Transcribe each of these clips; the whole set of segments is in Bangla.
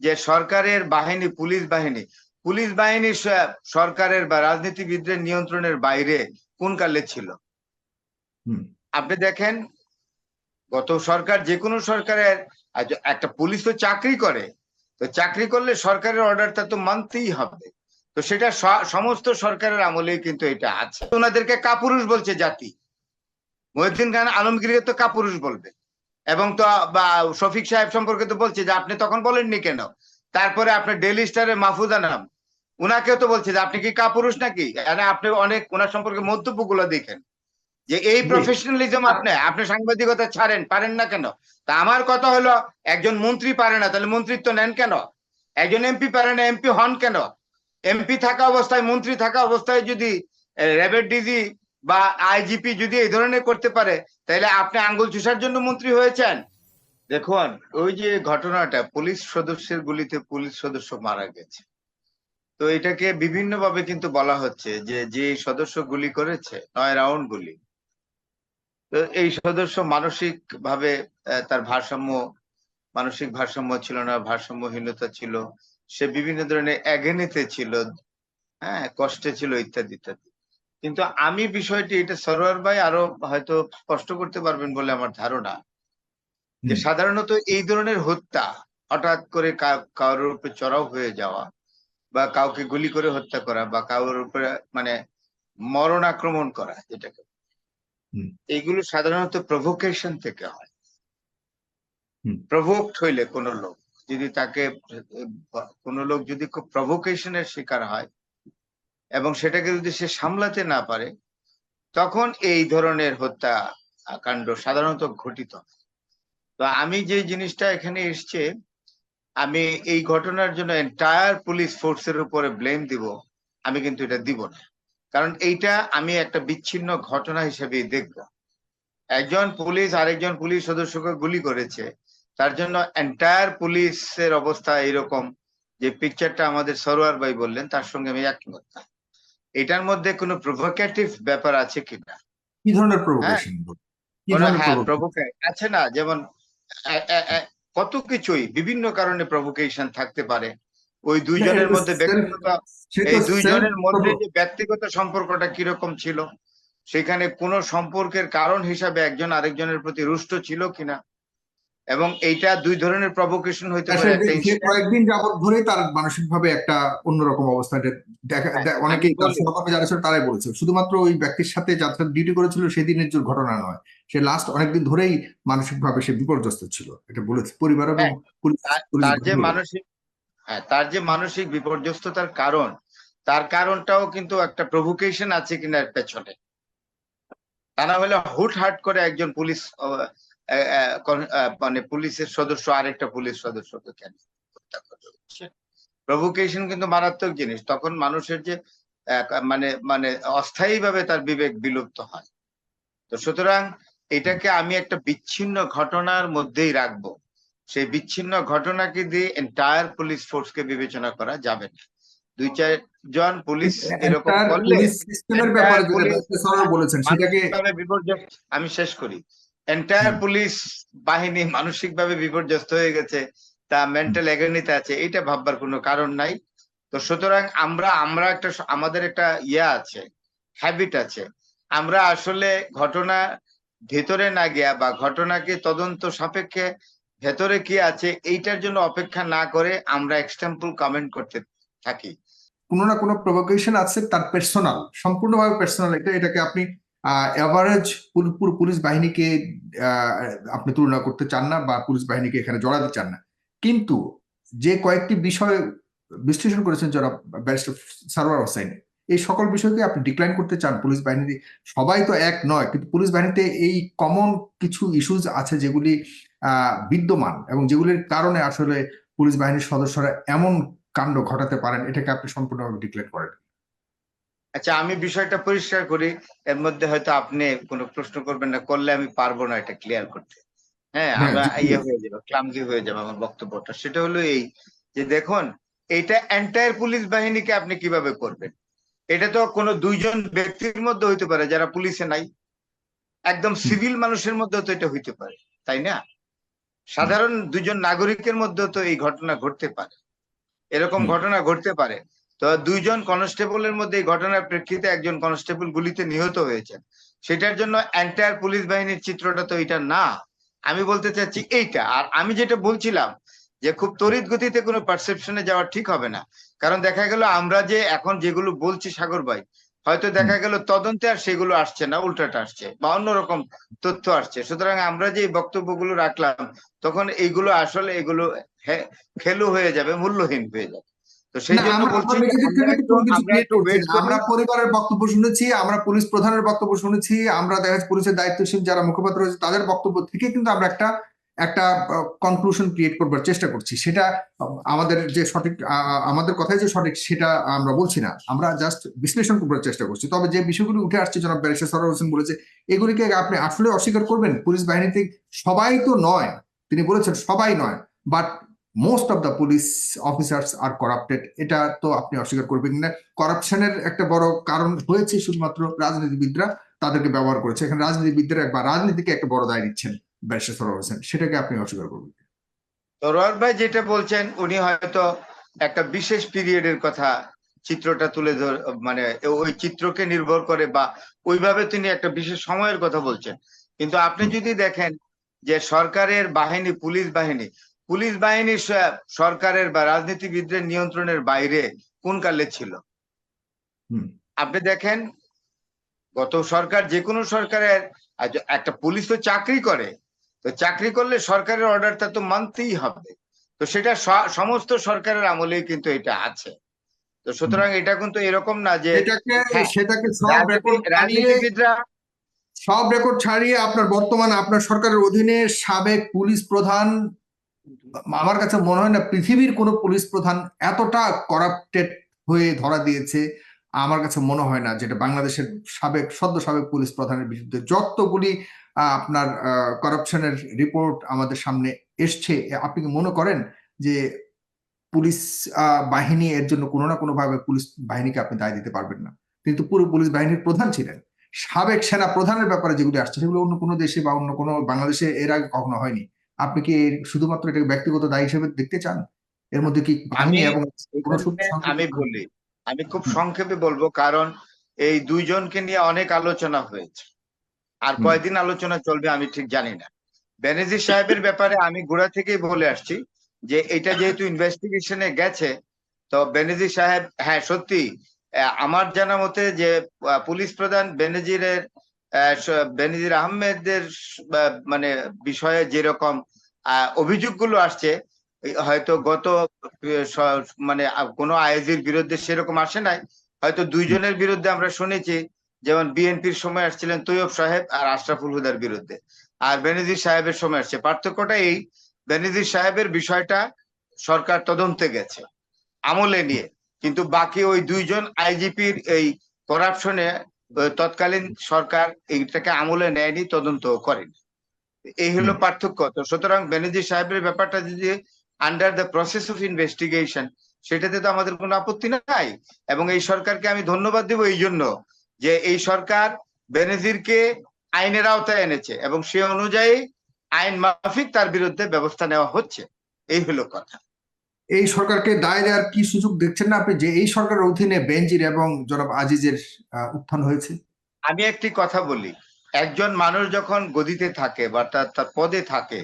যে সরকারের বাহিনী পুলিশ বাহিনী পুলিশ বাহিনী সরকারের বা রাজনীতিবিদদের নিয়ন্ত্রণের বাইরে কোন কালে ছিল? আপনি দেখেন গত সরকার যে কোনো সরকারের একটা পুলিশ তো চাকরি করে তো চাকরি করলে সরকারের অর্ডারটা তো মানতেই হবে। তো সেটা সমস্ত সরকারের আমলেই কিন্তু এটা আছে। ওনাদেরকে কাপুরুষ বলছে জাতি। মহিউদ্দিন খান আলমগীরকে তো কাপুরুষ বলবে। এবং তো বা শফিক সাহেব সম্পর্কে তো বলছে যে আপনি তখন বলেননি কেন? তারপরে আপনার ডেলি স্টারে মাহফুজা নাম উনাকেও তো বলছে যে আপনি কি কাপুরুষ নাকি? আপনি অনেক ওনার সম্পর্কে মন্তব্যগুলো দেখেন। যে এই প্রফেশনালিজম আপনি আপনি সাংবাদিকতা ছাড়েন পারেন না কেন? তা আমার কথা হলো একজন মন্ত্রী পারে না তাহলে মন্ত্রিত্ব নেন কেন? একজন এমপি পারে না এমপি হন কেন? এমপি থাকা অবস্থায় মন্ত্রী থাকা অবস্থায় যদি র্যাবের ডিজি বা আইজিপি যদি এই ধরনের করতে পারে, তাহলে আপনি আঙ্গুল চুষার জন্য মন্ত্রী হয়েছেন। দেখুন, ওই যে ঘটনাটা, পুলিশ সদস্যের গুলিতে পুলিশ সদস্য মারা গেছে। তো এটাকে বিভিন্ন ভাবে কিন্তু বলা হচ্ছে যে যে সদস্য গুলি করেছে, নয় রাউন্ড গুলি, তো এই সদস্য মানসিক ভাবে তার ভারসাম্য, মানসিক ভারসাম্য ছিল না, ভারসাম্যহীনতা ছিল, সে বিভিন্ন ধরনের অ্যাগেনিতে ছিল হ্যাঁ কষ্টে ছিল, ইত্যাদি ইত্যাদি। কিন্তু আমি বিষয়টি এটা সরোয়ার ভাই আরও হয়তো স্পষ্ট করতে পারবেন বলে আমার ধারণা যে সাধারণত এই ধরনের হত্যা হঠাৎ করে কারোর উপরে চড়াও হয়ে যাওয়া বা কাউকে গুলি করে হত্যা করা বা কারোর উপরে মানে মরণ আক্রমণ করা যেটাকে হুম। এইগুলো সাধারণত প্রভোকেশন থেকে হয় হুম। প্রভোক্ট হইলে কোন লোক যদি তাকে কোন লোক যদি খুব প্রভোকেশনের শিকার হয় এবং সেটাকে যদি সে সামলাতে না পারে, তখন এই ধরনের হত্যা কাণ্ড সাধারণত ঘটিত তো আমি যে জিনিসটা এখানে এসছে, আমি এই ঘটনার জন্য এন্টায়ার পুলিশ ফোর্সের উপরে ব্লেম দিব, আমি কিন্তু এটা দিব না। কারণ এইটা আমি একটা বিচ্ছিন্ন ঘটনা হিসেবে দেখব। একজন পুলিশ আরেকজন পুলিশ সদস্যকে গুলি করেছে, তার জন্য এন্টায়ার পুলিশের অবস্থা এরকম যে পিকচারটা আমাদের সরোয়ার ভাই বললেন, তার সঙ্গে আমি একমত না। এটার মধ্যে কোনো প্রভোকেটিভ ব্যাপার আছে কিনা? কি ধরনের প্রভোকেশন হ্যাঁ? প্রভোকে আছে না যেমন কত কিছুই বিভিন্ন কারণে প্রভোকেশন থাকতে পারে। ওই দুইজনের মধ্যে ব্যক্তিগত এই দুইজনের মধ্যে যে ব্যক্তিগত সম্পর্কটা কীরকম ছিল সেখানে কোন সম্পর্কের কারণ হিসাবে একজন আরেকজনের প্রতি রুষ্ট ছিল কিনা? এবং এইটা দুই ধরনের প্রভোকেশন হইতে পারে কয়েকদিন যাবত ধরেই তার মানসিক ভাবে একটা অন্যরকম অবস্থা। দেখা হ্যাঁ, অনেকেই সহকর্মী যারা ছিল তারাই বলেছে শুধুমাত্র ওই ব্যক্তির সাথে ডিউটি করেছিল সেদিনের যে ঘটনা নয় সে লাস্ট অনেকদিন ধরেই মানসিক ভাবে সে বিপর্যস্ত ছিল এটা বলেছে পরিবার এবং হ্যাঁ, তার- যে মানসিক হ্যাঁ তার যে মানসিক বিপর্যস্ততার কারণ তার কারণটাও কিন্তু একটা প্রভোকেশন আছে কিনা এর পেছনে। তা না হলে হুট হাট করে একজন পুলিশ মানে পুলিশের সদস্য আরেকটা পুলিশ সদস্যকে কেন হত্যা প্রভোকেশন কিন্তু মারাত্মক জিনিস। তখন মানুষের যে মানে মানে অস্থায়ীভাবে তার বিবেক বিলুপ্ত হয়। তো সুতরাং এটাকে আমি একটা বিচ্ছিন্ন ঘটনার মধ্যেই রাখব। সেই বিচ্ছিন্ন ঘটনাকে দিয়ে এন্টায়ার পুলিশ ফোর্সকে বিবেচনা করা যাবে না। দুই চারজন পুলিশ এরকম করলে আমি শেষ করি। এন্টায়ার পুলিশ বাহিনী মানসিকভাবে বিপর্যস্ত হয়ে গেছে তা মেন্টাল এগনিতে আছে এটা ভাববার কোনো কারণ নাই। তো সুতরাং আমরা আমরা একটা আমাদের একটা ইয়া আছে হ্যাবিট আছে। আমরা আসলে ঘটনা ভেতরে না গিয়া বা ঘটনাকে তদন্ত সাপেক্ষে ভেতরে কি আছে এইটার জন্য অপেক্ষা না করে আমরা এক্সটেম্পল কমেন্ট করতে থাকি। কোনো না কোনো প্রভোকেশন আছে তার পার্সোনাল সম্পূর্ণভাবে পার্সোনাল এটা এটাকে আপনি এভারেজ পুরো পুলিশ বাহিনীকে আপনি তুলনা করতে চান না বা পুলিশ বাহিনীকে এখানে জড়াতে চান না। কিন্তু যে কয়েকটি বিষয় বিশ্লেষণ করেছেন যারা ব্যারিস্টার সারোয়ার হোসেন এই সকল বিষয়কে আপনি ডিক্লাইন করতে চান, পুলিশ বাহিনী সবাই তো এক নয়, কিন্তু পুলিশ বাহিনীতে এই কমন কিছু ইস্যুজ আছে যেগুলি বিদ্যমান এবং যেগুলির কারণে আসলে পুলিশ বাহিনীর সদস্যরা এমন কাণ্ড ঘটাতে পারেন, এটাকে আপনি সম্পূর্ণভাবে ডিক্লেয়ার করেন। আচ্ছা আমি বিষয়টা পরিষ্কার করি। এর মধ্যে হয়তো আপনি কোনো প্রশ্ন করবেন না করলে আমি পারব না এটা ক্লিয়ার করতে। হ্যাঁ হ্যাঁ, আমরা ইয়ে হয়ে যাবে ক্লামজি হয়ে যাবে আমার বক্তব্যটা। সেটা হলো এই যে দেখুন এইটা এন্টায়ার পুলিশ বাহিনীকে আপনি কীভাবে করবেন? এটা তো কোনো দুইজন ব্যক্তির মধ্যে হইতে পারে যারা পুলিশে নাই। একদম সিভিল মানুষের মধ্যে তো এটা হইতে পারে তাই না? সাধারণ দুজন নাগরিকের মধ্যে তো এই ঘটনা ঘটতে পারে। এরকম ঘটনা ঘটতে পারে। তো দুইজন কনস্টেবলের মধ্যে এই ঘটনার প্রেক্ষিতে একজন কনস্টেবল গুলিতে নিহত হয়েছেন। সেটার জন্য এন্টায়ার পুলিশ বাহিনীর চিত্রটা তো এটা না। আমি বলতে চাচ্ছি এইটা। আর আমি যেটা বলছিলাম যে খুব তড়িৎ গতিতে কোনো পারসেপশনে যাওয়া ঠিক হবে না। কারণ দেখা গেল আমরা যে এখন যেগুলো বলছি সাগর ভাই, হয়তো দেখা গেল তদন্তে আর সেগুলো আসছে না, উল্টাটা আসছে বা অন্যরকম তথ্য আসছে। সুতরাং আমরা যে বক্তব্যগুলো রাখলাম, তখন এইগুলো আসলে এগুলো খেলু হয়ে যাবে, মূল্যহীন হয়ে যাবে। তো সেই জন্য বলছি আমরা পরিবারের বক্তব্য শুনেছি আমরা পুলিশ প্রধানের বক্তব্য শুনেছি আমরা দেখা যাচ্ছে পুলিশের দায়িত্বশীল যারা মুখপাত্র রয়েছে তাদের বক্তব্য থেকে কিন্তু আমরা একটা একটা কনক্লুশন ক্রিয়েট করবার চেষ্টা করছি। সেটা আমাদের যে সঠিক আমাদের কথাই যে সঠিক সেটা আমরা বলছি না। আমরা জাস্ট বিশ্লেষণ করবার চেষ্টা করছি। তবে যে বিষয়গুলি উঠে আসছে জনাব ব্যারিস্টার সরোয়ার হোসেন বলেছে এগুলিকে আপনি আসলে অস্বীকার করবেন। পুলিশ বাহিনীতে সবাই তো নয় তিনি বলেছেন সবাই নয় but most of the police officers R corrupted এটা তো আপনি অস্বীকার করবেন না। করাপশনের একটা বড় কারণ হয়েছে শুধুমাত্র রাজনীতিবিদরা তাদেরকে ব্যবহার করেছে। এখানে রাজনীতিবিদরা বা রাজনীতিকে একটা বড় দায় নিচ্ছেন, ব্যারিস্টার সরোয়ার হোসেন। সেটাকে আপনি অস্বীকার করবেন। তরোয়ার ভাই যেটা বলছেন, উনি হয়তো একটা বিশেষ পিরিয়ডের কথা চিত্রটা তুলে ধর মানে ওই চিত্রকে নির্ভর করে বা ওইভাবে তিনি একটা বিশেষ সময়ের কথা বলছেন। কিন্তু আপনি যদি দেখেন যে সরকারের বাহিনী, পুলিশ বাহিনী পুলিশ বাহিনী সরকারের বা রাজনীতিবিদদের নিয়ন্ত্রণের বাইরে কোন কালে ছিল? আপনি দেখেন গত সরকার যে কোনো সরকারের একটা পুলিশ তো চাকরি করে তো চাকরি করলে সরকারের অর্ডারটা তো মানতেই হবে। তো সেটা সমস্ত সরকারের আমলেই কিন্তু এটা আছে। তো সুতরাং এটা কিন্তু এরকম না যে সেটাকে হ্যাঁ, সেটাকে সব রেকর্ড রাজনীতিবিদরা সব রেকর্ড ছাড়িয়ে আপনার বর্তমান আপনার সরকারের অধীনে সাবেক পুলিশ প্রধান আমার কাছে মনে হয় না পৃথিবীর কোনো পুলিশ প্রধান এতটা করাপ্টেড হয়ে ধরা দিয়েছে। আমার কাছে মনে হয় না যেটা বাংলাদেশের সাবেক, সদ্য সাবেক পুলিশ প্রধানের বিরুদ্ধে যতগুলি আপনার করাপশনের রিপোর্ট আমাদের সামনে এসছে আপনি কি মনে করেন যে পুলিশ বাহিনী এর জন্য কোনো না কোনো ভাবে পুলিশ বাহিনীকে আপনি দায় দিতে পারবেন না? কিন্তু পুরো পুলিশ বাহিনীর প্রধান ছিলেন। সাবেক সেনা প্রধানের ব্যাপারে যেগুলি আসছে, সেগুলো অন্য কোনো দেশে বা অন্য কোনো বাংলাদেশে এর আগে কখনো হয়নি। আপনি কি শুধুমাত্র এটাকে ব্যক্তিগত দায় হিসেবে দেখতে চান? এর মধ্যে কি আমি- এবং আমি বলি আমি খুব সংক্ষেপে বলব কারণ এই দুইজনকে নিয়ে অনেক আলোচনা হয়েছে। আর। কয়দিন আলোচনা চলবে আমি ঠিক জানি না। বেনজির সাহেবের ব্যাপারে আমি গোড়া থেকেই বলে আসছি যে এটা যেহেতু ইনভেস্টিগেশনে গেছে তো বেনজির সাহেব হ্যাঁ সত্যি আমার জানা মতে যে পুলিশ প্রধান বেনজিরের বেনজির আহমেদের মানে বিষয়ে যেরকম অভিযোগগুলো আসছে হয়তো গত মানে কোনো আইজির বিরুদ্ধে সেরকম আসে নাই। হয়তো দুইজনের বিরুদ্ধে আমরা শুনেছি, যেমন বিএনপির সময় আসছিলেন তৈয়ব সাহেব আর আশরাফুল হুদার বিরুদ্ধে। আর বেনজির সাহেবের সময় আসছে। পার্থক্যটা এই, বেনজির সাহেবের বিষয়টা সরকার তদন্তে গেছে, আমলে নিয়ে। কিন্তু বাকি ওই দুইজন আইজিপির এই করাপশনে তৎকালীন সরকার এইটাকে আমলে নেয়নি তদন্ত করেনি। এই হলো পার্থক্য। তো সুতরাং বেনজির সাহেবের ব্যাপারটা যদি under the process of investigation সেটাতে তো আমাদের কোনো আপত্তি নাই। এবং এই সরকারকে আমি ধন্যবাদ দেব এই জন্য যে এই সরকার বেনজিরকে আইনের আওতায় এনেছে এবং সে অনুযায়ী আইন মাফিক তার বিরুদ্ধে ব্যবস্থা নেওয়া হচ্ছে। এই হলো কথা। এই সরকারকে দায় দেওয়ার কি সুযোগ দেখছেন না আপনি যে এই সরকারের অধীনে বেঞ্জির এবং জনাব আজিজের উত্থান হয়েছে? আমি একটি কথা বলি। একজন মানুষ যখন গদিতে থাকে বা তার তার পদে থাকে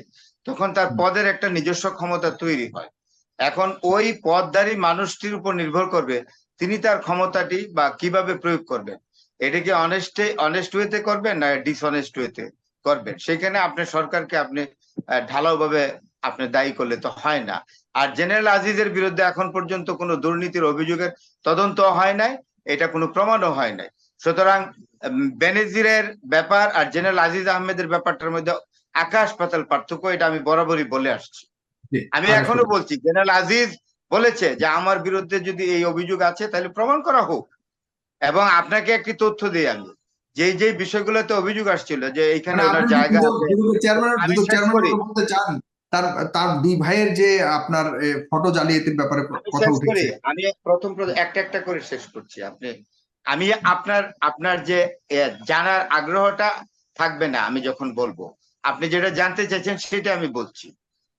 তখন তার পদের একটা নিজস্ব ক্ষমতা তৈরি হয়। এখন ওই পদধারী মানুষটির উপর নির্ভর করবে তিনি তার ক্ষমতাটি বা কীভাবে প্রয়োগ করবেন। এটাকে অনেস্টে অনেস্ট ওয়েতে করবেন না ডিসঅনেস্ট ওয়েতে করবেন? সেখানে আপনি সরকারকে আপনি ঢালাওভাবে আপনি দায়ী করলে তো হয় না। আর জেনারেল আজিজের বিরুদ্ধে এখন পর্যন্ত কোনো দুর্নীতির অভিযোগের তদন্ত হয় নাই এটা কোনো প্রমাণও হয় নাই। সুতরাং বেনেজিরের ব্যাপার আর জেনারেল আজিজ আহমেদের ব্যাপারটার মধ্যে আকাশ পাতাল পার্থক্য এটা আমি বরাবরই বলে আসছি। আমি এখনও বলছি জেনারেল আজিজ বলেছে যে আমার বিরুদ্ধে যদি এই অভিযোগ আছে তাহলে প্রমাণ করা হোক। এবং আপনাকে একটি তথ্য দিই আমি যে যে বিষয়গুলোতে অভিযোগ আসছিল যে এইখানে মানে ওনার আপনি জায়গা তার তার দুই ভাইয়ের যে আপনার ফটো জালিয়াতির ব্যাপারে কথা উঠেছে। আমি প্রথম একটা একটা করে শেষ করছি আপনি। আমি আপনার আপনার যে জানার আগ্রহটা থাকবে না আমি যখন বলব। আপনি যেটা জানতে চাইছেন সেটা আমি বলছি।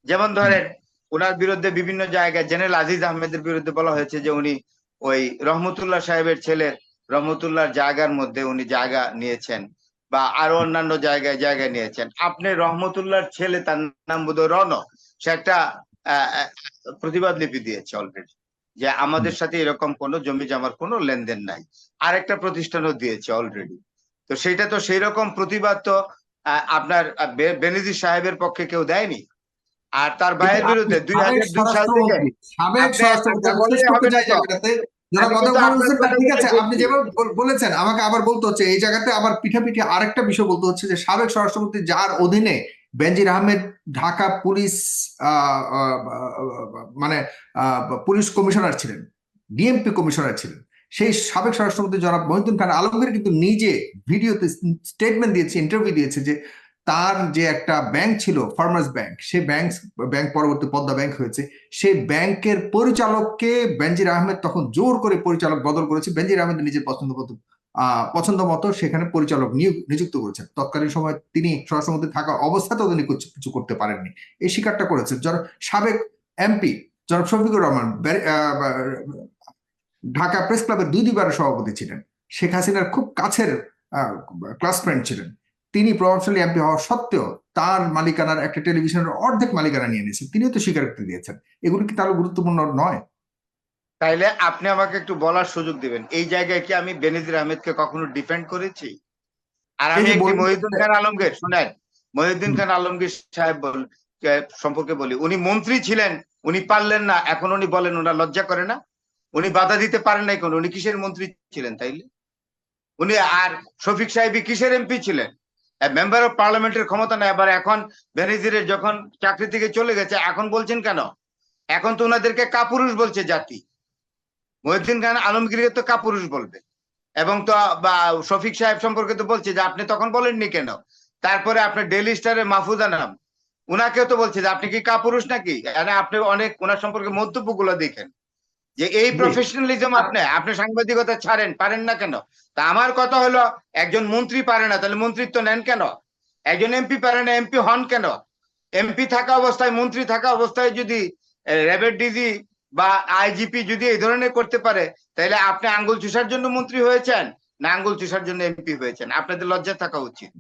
যেমন ধরেন ওনার বিরুদ্ধে বিভিন্ন জায়গায় জেনারেল আজিজ আহমেদের বিরুদ্ধে বলা হয়েছে যে উনি ওই রহমতুল্লাহ সাহেবের ছেলের রহমতুল্লাহর জায়গার মধ্যে উনি জায়গা নিয়েছেন। বা আরও অন্যান্য জায়গায় জায়গা নিয়েছেন। আপনি রহমতুল্লাহর ছেলে তার নাম বোধহয় রন সে একটা প্রতিবাদ লিপি দিয়েছে অলরেডি যে আমাদের সাথে এরকম কোনো জমি জমার কোনো লেনদেন নাই। আর একটা প্রতিষ্ঠানও দিয়েছে অলরেডি তো সেটা তো সেই রকম প্রতিবাদ তো আপনার আহ, বে- বেনজির সাহেবের পক্ষে কেউ দেয়নি। আর তার ভাইয়ের বিরুদ্ধে দুই হাজার দুই সাল থেকে হোসেন, কথা ঠিক আছে আপনি যেভাবে বলেছেন আমাকে আবার বলতে হচ্ছে এই জায়গাতে আবার পিঠাপিঠি আরেকটা বিষয় বলতে হচ্ছে যে সাবেক স্বরাষ্ট্রমন্ত্রী যার অধীনে বেনজির আহমেদ ঢাকা পুলিশ মানে পুলিশ কমিশনার ছিলেন ডিএমপি কমিশনার ছিলেন সেই সাবেক স্বরাষ্ট্রমন্ত্রী জনাব মহিউদ্দিন খান আলমগীর কিন্তু নিজে ভিডিওতে স্টেটমেন্ট দিয়েছে ইন্টারভিউ দিয়েছে যে তার যে একটা ব্যাংক ছিল ফার্মার্স ব্যাংক সে ব্যাংক ব্যাংক পরবর্তী পদ্মা ব্যাংক হয়েছে, সেই ব্যাংকের পরিচালককে বেনজির আহমেদ তখন জোর করে পরিচালক বদল করেছে। বেনজির আহমেদ নিজের পছন্দ মতো পছন্দ মতো সেখানে পরিচালক নিয়োগ, নিযুক্ত করেছেন। তৎকালীন সময় তিনি স্বরাষ্ট্রমন্ত্রী থাকা অবস্থাতেও তিনি কিছু করতে পারেননি। এই স্বীকারটা করেছেন। যারা সাবেক এমপি জনাব শফিকুর রহমান ঢাকা প্রেস ক্লাবের দুই দুইবারের সভাপতি ছিলেন। শেখ হাসিনার খুব কাছের ক্লাস ফ্রেন্ড ছিলেন। তিনি প্রভাবশালী এমপি হওয়া সত্ত্বেও তার মালিকানার একটা টেলিভিশনের অর্ধেক মালিকানা নিয়ে নিয়েছেন। তিনিও তো স্বীকারোক্তি দিয়েছেন। এগুলো কি তাহলে গুরুত্বপূর্ণ নয়? তাইলে আপনি আমাকে একটু বলার সুযোগ দিবেন। এই জায়গায় কি আমি বেনজির আহমেদকে কখনো ডিফেন্ড করেছি? আর আমি একটি মহিউদ্দিন খান আলমগীর শুনেন মহিউদ্দিন খান আলমগীর সাহেব সম্পর্কে বলি। উনি মন্ত্রী ছিলেন উনি পারলেন না এখন উনি বলেন ওনার লজ্জা করে না। উনি বাধা দিতে পারেন নাই কোন উনি কিসের মন্ত্রী ছিলেন তাইলে? উনি আর শফিক সাহেবী কিসের এমপি ছিলেন? মেম্বার অফ পার্লামেন্টের ক্ষমতা নেই, আবার এখন বেনজিরের যখন চাকরি থেকে চলে গেছে, এখন বলছেন কেন? এখন তো ওনাদেরকে কাপুরুষ বলছে জাতি। মহিউদ্দিন খান আলমগীরকে তো কাপুরুষ বলবে। এবং তো শফিক সাহেব সম্পর্কে তো বলছে যে, আপনি তখন বলেননি কেন? তারপরে আপনার ডেইলি স্টারে মাহফুজা নাম। উনাকেও তো বলছে যে, আপনি কি কাপুরুষ নাকি? আরে আপনি অনেক, ওনার সম্পর্কে মন্তব্যগুলো দেখেন। যে এই প্রফেশনালিজম আপনি আপনি সাংবাদিকতা ছাড়েন পারেন না কেন? তা আমার কথা হলো একজন মন্ত্রী পারে না তাহলে মন্ত্রিত্ব নেন কেন? একজন এমপি পারে না এমপি হন কেন? এমপি থাকা অবস্থায় মন্ত্রী থাকা অবস্থায় যদি র্যাবের ডিজি বা আইজিপি যদি এই ধরনের করতে পারে তাহলে আপনি আঙ্গুল চুষার জন্য মন্ত্রী হয়েছেন না আঙ্গুল চুষার জন্য এমপি হয়েছেন? আপনাদের লজ্জা থাকা উচিত।